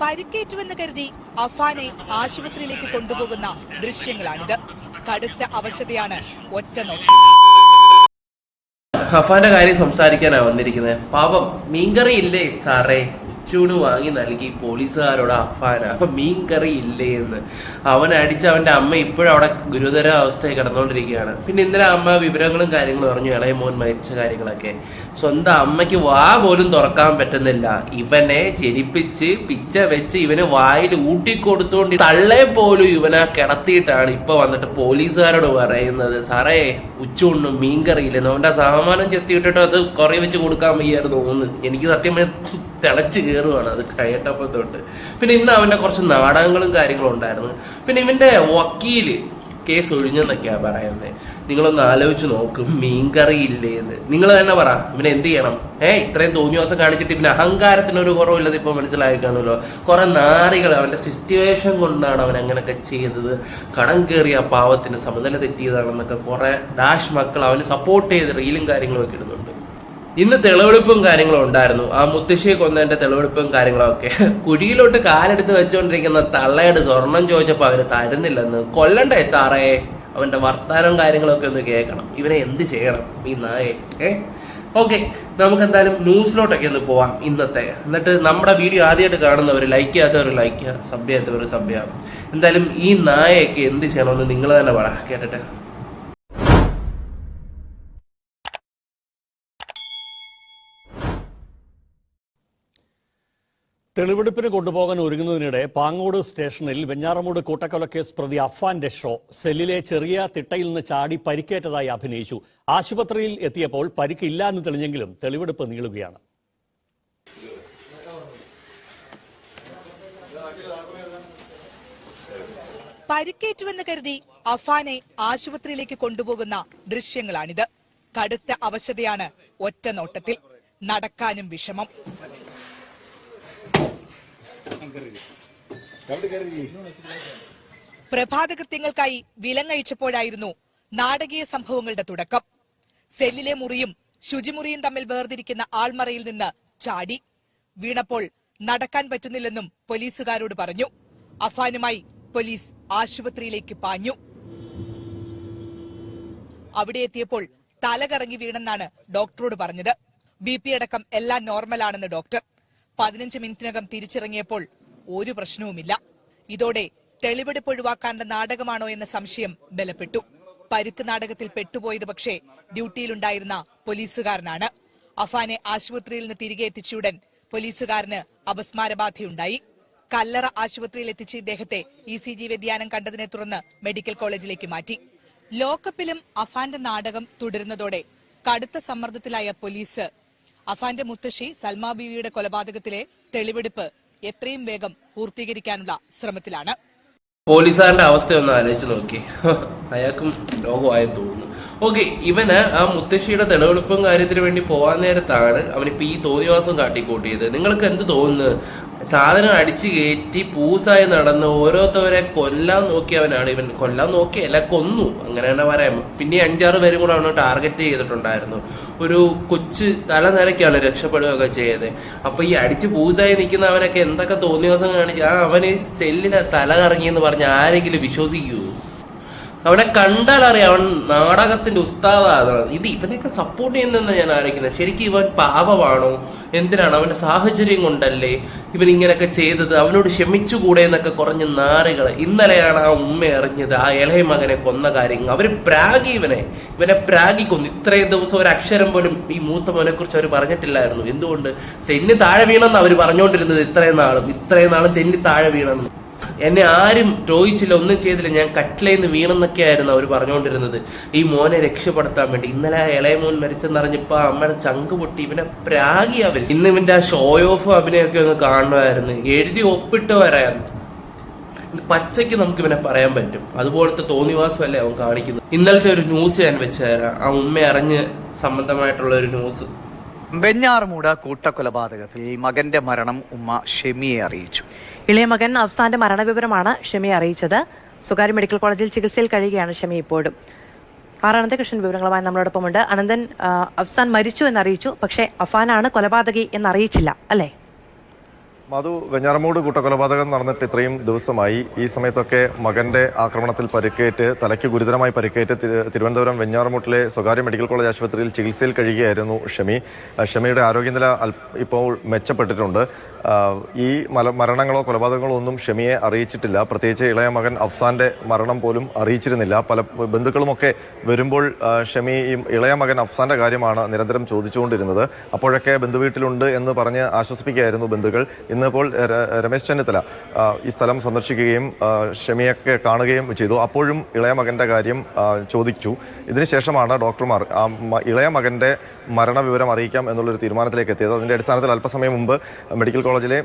പരിക്കേറ്റുവെന്ന് കരുതി അഫാനെ ആശുപത്രിയിലേക്ക് കൊണ്ടുപോകുന്ന ദൃശ്യങ്ങളാണിത്. കടുത്ത അവശതയാണ് ഒറ്റ നോട്ടം. ഹഫാന്റെ കാര്യം സംസാരിക്കാനാ വന്നിരിക്കുന്നത് പാപം മീൻകറി ഇല്ലേ സാറേ? ഉച്ചൂണ് വാങ്ങി നൽകി. പോലീസുകാരോട് അഫാന മീൻകറി ഇല്ലേ എന്ന്. അവൻ അടിച്ച് അവന്റെ അമ്മ ഇപ്പോഴും അവിടെ ഗുരുതര അവസ്ഥയിൽ കിടന്നുകൊണ്ടിരിക്കുകയാണ്. പിന്നെ ഇന്നലെ അമ്മ വിവരങ്ങളും കാര്യങ്ങളും പറഞ്ഞു ഇളയ മോൻ മരിച്ച കാര്യങ്ങളൊക്കെ. സ്വന്തം അമ്മയ്ക്ക് വാ പോലും തുറക്കാൻ പറ്റുന്നില്ല. ഇവനെ ജനിപ്പിച്ച് പിച്ച വെച്ച് ഇവന് വായിൽ ഊട്ടിക്കൊടുത്തുകൊണ്ട് തള്ളെ പോലും ഇവനെ കിടത്തിയിട്ടാണ് ഇപ്പൊ വന്നിട്ട് പോലീസുകാരോട് പറയുന്നത്. സാറേ ഉച്ചകൊണ്ടും മീൻ കറിയില്ലെന്ന് അവന്റെ സാമാനം ചെത്തിയിട്ടിട്ട് അത് കുറേ വെച്ച് കൊടുക്കാൻ വയ്യായിരുന്നു തോന്നുന്നു എനിക്ക് സത്യം തിളച്ച് കയറുവാണ് അത് കഴിയട്ടപ്പോൾ തൊട്ട് പിന്നെ ഇന്ന് അവന്റെ കുറച്ച് നാടകങ്ങളും കാര്യങ്ങളും ഉണ്ടായിരുന്നു. പിന്നെ ഇവന്റെ വക്കീൽ കേസ് ഒഴിഞ്ഞെന്നൊക്കെയാ പറയുന്നത് നിങ്ങളൊന്ന് ആലോചിച്ച് നോക്കും മീൻകറി ഇല്ലേ എന്ന് നിങ്ങൾ തന്നെ പറ ഇവനെ എന്ത് ചെയ്യണം? ഏ ഇത്രയും തോന്നിയ ദിവസം കാണിച്ചിട്ട് പിന്നെ അഹങ്കാരത്തിനൊരു കുറവില്ലത് ഇപ്പൊ മനസ്സിലായി കാണുമല്ലോ കുറെ നാറികൾ അവന്റെ സിറ്റുവേഷൻ കൊണ്ടാണ് അവൻ അങ്ങനെയൊക്കെ ചെയ്തത്. കടം കയറിയ പാവത്തിന് സമനില തെറ്റിയതാണെന്നൊക്കെ കുറെ ഡാഷ് മക്കൾ അവന് സപ്പോർട്ട് ചെയ്ത് റീലും കാര്യങ്ങളും ഒക്കെ ഇടുന്നുണ്ട്. ഇന്ന് തെളിവെടുപ്പും കാര്യങ്ങളും ഉണ്ടായിരുന്നു. ആ മുത്തശ്ശിയെ കൊന്നതിന്റെ തെളിവെടുപ്പും കാര്യങ്ങളൊക്കെ. കുഴിയിലോട്ട് കാലെടുത്ത് വെച്ചുകൊണ്ടിരിക്കുന്ന തള്ളയുടെ സ്വർണം ചോദിച്ചപ്പോൾ അവർ തരുന്നില്ലെന്ന്. കൊല്ലണ്ടേ സാറേ? അവന്റെ വർത്താനം കാര്യങ്ങളൊക്കെ ഒന്ന് കേൾക്കണം. ഇവനെ എന്ത് ചെയ്യണം? ഈ നായെ ഓക്കെ നമുക്ക് എന്തായാലും ന്യൂസിലോട്ടൊക്കെ ഒന്ന് പോവാം ഇന്നത്തെ. എന്നിട്ട് നമ്മുടെ വീഡിയോ ആദ്യമായിട്ട് കാണുന്നവർ ലൈക്ക് ചെയ്യാത്തവർ ലൈക്ക് ചെയ്യുക. സബ് ചെയ്യാത്തവർ സബ് ചെയ്യാം എന്തായാലും ഈ നായയൊക്കെ എന്ത് ചെയ്യണമെന്ന് നിങ്ങൾ തന്നെ പറ കേട്ടിട്ട്. തെളിവെടുപ്പിന് കൊണ്ടുപോകാൻ ഒരുങ്ങുന്നതിനിടെ പാങ്ങോട് സ്റ്റേഷനിൽ വെഞ്ഞാറമൂട് കൂട്ടക്കൊലക്കേസ് പ്രതി അഫാന്റെ ഷോ സെല്ലിലെ ചെറിയ തിട്ടയിൽ നിന്ന് ചാടി പരിക്കേറ്റതായി അഭിനയിച്ചു. ആശുപത്രിയിൽ എത്തിയപ്പോൾ പരിക്കില്ല എന്ന് തെളിഞ്ഞെങ്കിലും തെളിവെടുപ്പ് നീളുകയാണ്. പരിക്കേറ്റുവെന്ന് കരുതി അഫാനെ ആശുപത്രിയിലേക്ക് കൊണ്ടുപോകുന്ന ദൃശ്യങ്ങളാണിത്. കടുത്ത അവശതയാണ് ഒറ്റ നോട്ടത്തിൽ നടക്കാനും വിഷമം. പ്രഭാതകൃത്യങ്ങൾക്കായി വിലങ്ങഴിച്ചപ്പോഴായിരുന്നു നാടകീയ സംഭവങ്ങളുടെ തുടക്കം. സെല്ലിലെ മുറിയും ശുചിമുറിയും തമ്മിൽ വേർതിരിക്കുന്ന ആൾമറയിൽ നിന്ന് ചാടി. വീണപ്പോൾ നടക്കാൻ പറ്റുന്നില്ലെന്നും പോലീസുകാരോട് പറഞ്ഞു. അഫാനുമായി പോലീസ് ആശുപത്രിയിലേക്ക് പാഞ്ഞു. അവിടെ എത്തിയപ്പോൾ തലകറങ്ങി വീണെന്നാണ് ഡോക്ടറോട് പറഞ്ഞത്. ബി പി അടക്കം എല്ലാം നോർമലാണെന്ന് ഡോക്ടർ പതിനഞ്ച് മിനിറ്റിനകം തിരിച്ചിറങ്ങിയപ്പോൾ ഒരു പ്രശ്നവുമില്ല. ഇതോടെ തെളിവെടുപ്പ് ഒഴിവാക്കാനുള്ള നാടകമാണോ എന്ന സംശയം ബലപ്പെട്ടു. പരുക്ക് നാടകത്തിൽ പെട്ടുപോയത് പക്ഷേ ഡ്യൂട്ടിയിലുണ്ടായിരുന്ന പോലീസുകാരനാണ്. അഫാനെ ആശുപത്രിയിൽ നിന്ന് തിരികെ എത്തിച്ചുടൻ പോലീസുകാരന് അപസ്മാരബാധയുണ്ടായി. കല്ലറ ആശുപത്രിയിൽ എത്തിച്ച് ഇദ്ദേഹത്തെ ഇ സി ജി വ്യതിയാനം കണ്ടതിനെ തുടർന്ന് മെഡിക്കൽ കോളേജിലേക്ക് മാറ്റി. ലോക്കപ്പിലും അഫാന്റെ നാടകം തുടരുന്നതോടെ കടുത്ത സമ്മർദ്ദത്തിലായ പോലീസ് അഫാന്റെ മുത്തശ്ശി സൽമാ ബീവിയുടെ കൊലപാതകത്തിലെ തെളിവെടുപ്പ് എത്രയും വേഗം പൂർത്തീകരിക്കാനുള്ള ശ്രമത്തിലാണ്. പോലീസുകാരന്റെ അവസ്ഥ ഒന്ന് ആലോചിച്ച് നോക്കി. അയാൾക്കും രോഗമായെന്ന് തോന്നുന്നു. ഓക്കെ ഇവന് ആ മുത്തശ്ശിയുടെ തെളിവെടുപ്പും കാര്യത്തിന് വേണ്ടി പോകാൻ നേരത്താണ് അവനിപ്പോ ഈ തോന്നിവാസം കാട്ടിക്കൂട്ടിയത്. നിങ്ങൾക്ക് എന്ത് തോന്നുന്നു? സാധനം അടിച്ചു കയറ്റി പൂസായി നടന്ന് ഓരോരുത്തവരെ കൊല്ലാൻ നോക്കിയവനാണ് ഇവൻ. കൊല്ലാൻ നോക്കിയല്ല കൊന്നു. അങ്ങനെ തന്നെ പറയാം. പിന്നെ അഞ്ചാറ് പേരും കൂടെ അവന് ടാർഗറ്റ് ചെയ്തിട്ടുണ്ടായിരുന്നു. ഒരു കൊച്ചു തലനിരക്കാണ് രക്ഷപ്പെടുകയൊക്കെ ചെയ്തത്. അപ്പൊ ഈ അടിച്ച് പൂസായി നിൽക്കുന്ന അവനൊക്കെ എന്തൊക്കെ തോന്നിവാസം കാണിച്ച് ആ അവന് സെല്ലിനെ തല കറങ്ങിയെന്ന് പറഞ്ഞ് ആരെങ്കിലും വിശ്വസിക്കൂ. അവനെ കണ്ടാൽ അറിയാം അവൻ നാടകത്തിന്റെ ഉസ്താദാണ്. ഇത് ഇവനെയൊക്കെ സപ്പോർട്ട് ചെയ്യുന്നെന്ന് ഞാൻ ആലോചിക്കുന്നത്. ശരിക്കും ഇവൻ പാപമാണോ? എന്തിനാണ്? അവന്റെ സാഹചര്യം കൊണ്ടല്ലേ ഇവൻ ഇങ്ങനെയൊക്കെ ചെയ്തത്? അവനോട് ക്ഷമിച്ചുകൂടെ എന്നൊക്കെ കുറഞ്ഞ നാറുകൾ ഇന്നലെയാണ് ആ ഉമ്മ അറിഞ്ഞത് ആ ഇളയ മകനെ കൊന്ന കാര്യങ്ങൾ. അവർ പ്രാഗി ഇവനെ. ഇവനെ പ്രാഗി കൊന്നു. ഇത്രയും ദിവസം ഒരു അക്ഷരം പോലും ഈ മൂത്ത മോനെ കുറിച്ച് അവർ പറഞ്ഞിട്ടില്ലായിരുന്നു. എന്തുകൊണ്ട്? തെന്നി താഴെ വീണെന്ന് അവർ പറഞ്ഞുകൊണ്ടിരുന്നത് ഇത്രയും നാളും. ഇത്രയും നാളും തെന്നി താഴെ വീണെന്ന്. എന്നെ ആരും ദ്രോഹിച്ചില്ല ഒന്നും ചെയ്തില്ല. ഞാൻ കട്ടിലേന്ന് വീണെന്നൊക്കെയായിരുന്നു അവർ പറഞ്ഞുകൊണ്ടിരുന്നത്. ഈ മോനെ രക്ഷപ്പെടുത്താൻ വേണ്ടി. ഇന്നലെ ഇളയ മോൻ മരിച്ചെന്നറിഞ്ഞപ്പോ ആ അമ്മയുടെ ചങ്ക് പൊട്ടി. ഇവനെ പ്രാഗി അവൻ. ഇന്ന് ഇവന്റെ ആ ഷോ ഓഫ് അഭിനയൊക്കെ ഒന്ന് കാണുമായിരുന്നു. എഴുതി ഒപ്പിട്ട് വരാൻ പച്ചയ്ക്ക് നമുക്ക് ഇവനെ പറയാൻ പറ്റും. അതുപോലത്തെ തോന്നിവാസമല്ലേ അവൻ കാണിക്കുന്നത്. ഇന്നലത്തെ ഒരു ന്യൂസ് ഞാൻ വെച്ചുതരാം ആ ഉമ്മ അറിഞ്ഞ് സംബന്ധമായിട്ടുള്ള ഒരു ന്യൂസ് വെഞ്ഞാറുമൂട് കൂട്ടക്കൊലപാതകത്തിൽ മകന്റെ മരണം ഉമ്മ ഷെമിയെ അറിയിച്ചു. ഇളയ മകൻ അഫ്സാന്റെ മരണവിവരമാണ് ഷെമി അറിയിച്ചത്. സ്വകാര്യ മെഡിക്കൽ കോളേജിൽ ചികിത്സയിൽ കഴിയുകയാണ് ഷെമി ഇപ്പോഴും. ആർ അനന്തകൃഷ്ണൻ വിവരങ്ങളുമായി നമ്മളോടൊപ്പമുണ്ട്. അനന്തൻ അഫ്സാൻ മരിച്ചു എന്നറിയിച്ചു. പക്ഷേ അഫാനാണ് കൊലപാതകി എന്നറിയിച്ചില്ല അല്ലേ? മധു വെഞ്ഞാറമൂട് കൂട്ടക്കൊലപാതകം നടന്നിട്ട് ഇത്രയും ദിവസമായി. ഈ സമയത്തൊക്കെ മകന്റെ ആക്രമണത്തിൽ പരിക്കേറ്റ് തലയ്ക്ക് ഗുരുതരമായി പരിക്കേറ്റ് തിരുവനന്തപുരം വെഞ്ഞാറമൂട്ടിലെ സ്വകാര്യ മെഡിക്കൽ കോളേജ് ആശുപത്രിയിൽ ചികിത്സയിൽ കഴിയുകയായിരുന്നു ഷമി. ഷമിയുടെ ആരോഗ്യനില ഇപ്പോൾ മെച്ചപ്പെട്ടിട്ടുണ്ട്. ഈ മരണങ്ങളോ കൊലപാതകങ്ങളോ ഒന്നും ഷമിയെ അറിയിച്ചിട്ടില്ല. പ്രത്യേകിച്ച് ഇളയ മകൻ അഫ്സാന്റെ മരണം പോലും അറിയിച്ചിരുന്നില്ല. പല ബന്ധുക്കളുമൊക്കെ വരുമ്പോൾ ഷമി ഈ ഇളയ മകൻ അഫ്സാന്റെ കാര്യമാണ് നിരന്തരം ചോദിച്ചുകൊണ്ടിരുന്നത്. അപ്പോഴൊക്കെ ബന്ധുവീട്ടിലുണ്ട് എന്ന് പറഞ്ഞ് ആശ്വസിപ്പിക്കുകയായിരുന്നു ബന്ധുക്കൾ. ഇന്നിപ്പോൾ രമേശ് ചെന്നിത്തല ഈ സ്ഥലം സന്ദർശിക്കുകയും ഷമിയൊക്കെ കാണുകയും ചെയ്തു. അപ്പോഴും ഇളയ മകന്റെ കാര്യം ചോദിച്ചു. ഇതിനുശേഷമാണ് ഡോക്ടർമാർ ഇളയ മകന്റെ മരണവിവരം അറിയിക്കാം എന്നുള്ളൊരു തീരുമാനത്തിലേക്ക് എത്തിയത്. അതിന്റെ അടിസ്ഥാനത്തിൽ അല്പസമയം മുമ്പ് മെഡിക്കൽ കോളേജിലെ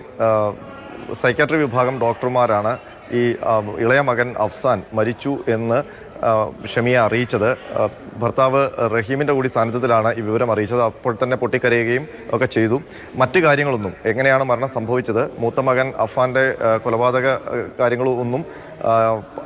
സൈക്കാട്രി വിഭാഗം ഡോക്ടർമാരാണ് ഈ ഇളയ മകൻ അഫ്സാൻ മരിച്ചു എന്ന് ഷമിയെ അറിയിച്ചത്. ഭർത്താവ് റഹീമിന്റെ കൂടി സാന്നിധ്യത്തിലാണ് ഈ വിവരം അറിയിച്ചത്. അപ്പോൾ തന്നെ പൊട്ടിക്കരയുകയും ഒക്കെ ചെയ്തു. മറ്റു കാര്യങ്ങളൊന്നും എങ്ങനെയാണ് മരണം സംഭവിച്ചത്? മൂത്ത മകൻ അഫാന്റെ കൊലപാതക കാര്യങ്ങളും ഒന്നും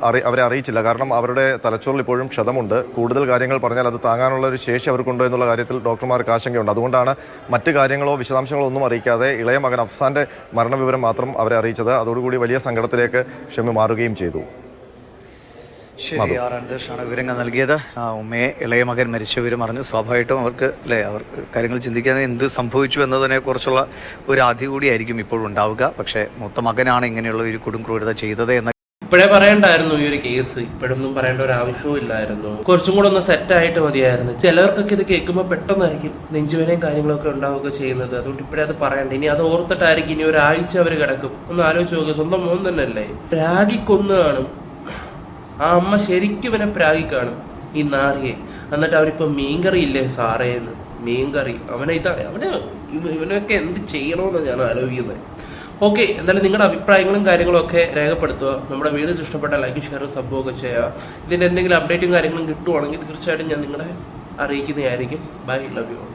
അറി- അവരെ അറിയിച്ചില്ല. കാരണം അവരുടെ തലച്ചോറിൽ ഇപ്പോഴും ക്ഷതമുണ്ട്. കൂടുതൽ കാര്യങ്ങൾ പറഞ്ഞാൽ അത് താങ്ങാനുള്ള ഒരു ശേഷി അവർക്കുണ്ടോ എന്നുള്ള കാര്യത്തിൽ ഡോക്ടർമാർക്ക് ആശങ്കയുണ്ട്. അതുകൊണ്ടാണ് മറ്റു കാര്യങ്ങളോ വിശദാംശങ്ങളോ ഒന്നും അറിയിക്കാതെ ഇളയ മകൻ അഫ്സാന്റെ മരണവിവരം മാത്രം അവരെ അറിയിച്ചത്. അതോടുകൂടി വലിയ സങ്കടത്തിലേക്ക് ഷമി മാറുകയും ചെയ്തു. ശരി ആർ അനന്തകൃഷ്ണനാണ് വിവരങ്ങൾ നൽകിയത്. ഉമ്മയെ ഇളയ മകൻ മരിച്ച വിവരം അറിഞ്ഞു സ്വാഭാവികമായിട്ടും അവർക്ക് അല്ലേ അവർ കാര്യങ്ങൾ ചിന്തിക്കാൻ എന്ത് സംഭവിച്ചു എന്നതിനെ കുറിച്ചുള്ള ഒരു ആധി കൂടിയായിരിക്കും ഇപ്പോഴും ഉണ്ടാവുക. പക്ഷേ മൂത്ത മകനാണ് ഇങ്ങനെയുള്ള ഒരു കൊടും ക്രൂരത ചെയ്തത് എന്ന ഇപ്പോഴേ പറയണ്ടായിരുന്നു ഈ ഒരു കേസ്. ഇപ്പോഴൊന്നും പറയേണ്ട ഒരു ആവശ്യവും ഇല്ലായിരുന്നു. കുറച്ചും കൂടെ ഒന്ന് സെറ്റ് ആയിട്ട് മതിയായിരുന്നു. ചിലർക്കൊക്കെ ഇത് കേൾക്കുമ്പോൾ പെട്ടെന്നായിരിക്കും നെഞ്ചുവേനയും കാര്യങ്ങളൊക്കെ ഉണ്ടാവുക ചെയ്യുന്നത്. അതുകൊണ്ട് ഇപ്പോഴേ അത് പറയണ്ട. ഇനി അത് ഓർത്തിട്ടായിരിക്കും ഇനി ഒരാഴ്ച അവർ കിടക്കും. ഒന്ന് ആലോചിച്ച് നോക്കുക സ്വന്തം മോൻ തന്നെയല്ലേ? രാഗിക്കൊന്നു കൊന്നു കാണും ആ അമ്മ ശരിക്കും ഇവനെ പ്രാഗി കാണും. ഈ നാറിയെ. എന്നിട്ട് അവരിപ്പോ മീൻകറി ഇല്ലേ സാറേ എന്ന്. മീൻകറി. അവനെ ഇതാ അവനെ ഇവനൊക്കെ എന്ത് ചെയ്യണമെന്ന് ഞാൻ ആലോചിക്കുന്നത്. ഓക്കെ എന്തായാലും നിങ്ങളുടെ അഭിപ്രായങ്ങളും കാര്യങ്ങളും ഒക്കെ രേഖപ്പെടുത്തുക. നമ്മുടെ വീഡിയോസ് ഇഷ്ടപ്പെട്ട ലൈക്ക് ഷെയർ സബ്ബും ഒക്കെ ചെയ്യുക. ഇതിന്റെ എന്തെങ്കിലും അപ്ഡേറ്റും കാര്യങ്ങളും കിട്ടുവാണെങ്കിൽ തീർച്ചയായിട്ടും ഞാൻ നിങ്ങളെ അറിയിക്കുന്നതായിരിക്കും. Bye love you